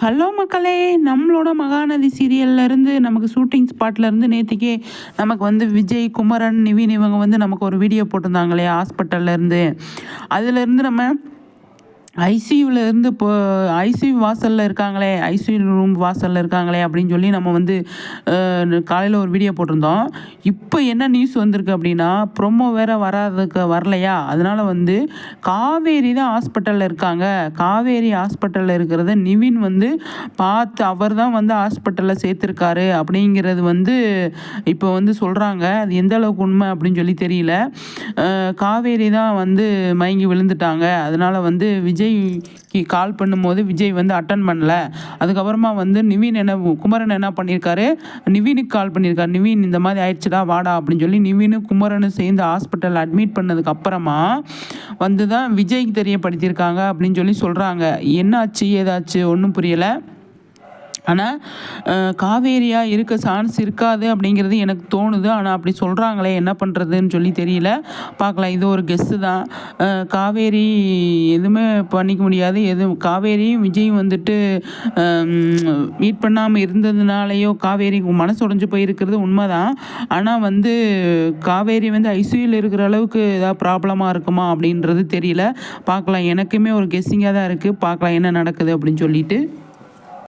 Hello மக்களே நம்மளோட மகாநதி சீரியல்ல இருந்து நமக்கு ஷூட்டிங் ஸ்பாட்ல இருந்து நேற்றுக்கே நமக்கு வந்து விஜய் குமரன் நிவின் இவங்க வந்து நமக்கு ஒரு வீடியோ போட்டிருந்தாங்களே ஹாஸ்பிட்டல்லேருந்து ஹாஸ்பிட்டல்ல இருந்து. அதுல இருந்து நம்ம ஐசியூவில் இருந்து இப்போ ஐசியூ வாசலில் இருக்காங்களே ஐசியூ ரூம் வாசலில் இருக்காங்களே அப்படின்னு சொல்லி நம்ம வந்து காலையில் ஒரு வீடியோ போட்டிருந்தோம். இப்போ என்ன நியூஸ் வந்திருக்கு அப்படின்னா ப்ரொமோ வேற வராதுக்கு வரலையா? அதனால் வந்து காவேரி தான் ஹாஸ்பிட்டலில் இருக்காங்க. காவேரி ஹாஸ்பிட்டலில் இருக்கிறத நிவின் வந்து பார்த்து அவர் தான் வந்து ஹாஸ்பிட்டலில் சேர்த்துருக்காரு அப்படிங்கிறது வந்து இப்போ வந்து சொல்கிறாங்க அது எந்த அளவுக்கு உண்மை அப்படின்னு சொல்லி தெரியல. காவேரி தான் வந்து மயங்கி விழுந்துட்டாங்க. அதனால் வந்து விஜய் விஜய்க்கு கால் பண்ணும்போது விஜய் வந்து அட்டன் பண்ணல. அதுக்கப்புறமா வந்து நிவின் என்ன குமரன் என்ன பண்ணியிருக்காரு நிவினுக்கு கால் பண்ணியிருக்காரு நிவின் இந்த மாதிரி ஆயிடுச்சுடா வாடா அப்படின்னு சொல்லி நிவினு குமரனும் சேர்ந்து ஹாஸ்பிட்டல் அட்மிட் பண்ணதுக்கு அப்புறமா வந்து தான் விஜய்க்கு தெரியப்படுத்தியிருக்காங்க அப்படின்னு சொல்லி சொல்கிறாங்க என்னாச்சு ஏதாச்சு? ஒன்றும் புரியலை. ஆனால் காவேரியா இருக்க சான்ஸ் இருக்காது அப்படிங்கிறது எனக்கு தோணுது. ஆனால் அப்படி சொல்கிறாங்களே என்ன பண்ணுறதுன்னு சொல்லி தெரியல. பார்க்கலாம். இது ஒரு கெஸ்ஸு தான். காவேரி எதுவுமே பண்ணிக்க முடியாது. எதுவும் காவேரியும் விஜயும் வந்துட்டு மீட் பண்ணாமல் இருந்ததுனாலேயோ காவேரி மனசு உடஞ்சு போயிருக்கிறது உண்மைதான். ஆனால் வந்து காவேரி வந்து ஐசியூவில் இருக்கிற அளவுக்கு ஏதாவது ப்ராப்ளமாக இருக்குமா அப்படின்றது தெரியல. பார்க்கலாம். எனக்குமே ஒரு கெஸ்ஸிங்காக தான் இருக்குது பார்க்கலாம் என்ன நடக்குது அப்படின்னு சொல்லிட்டு.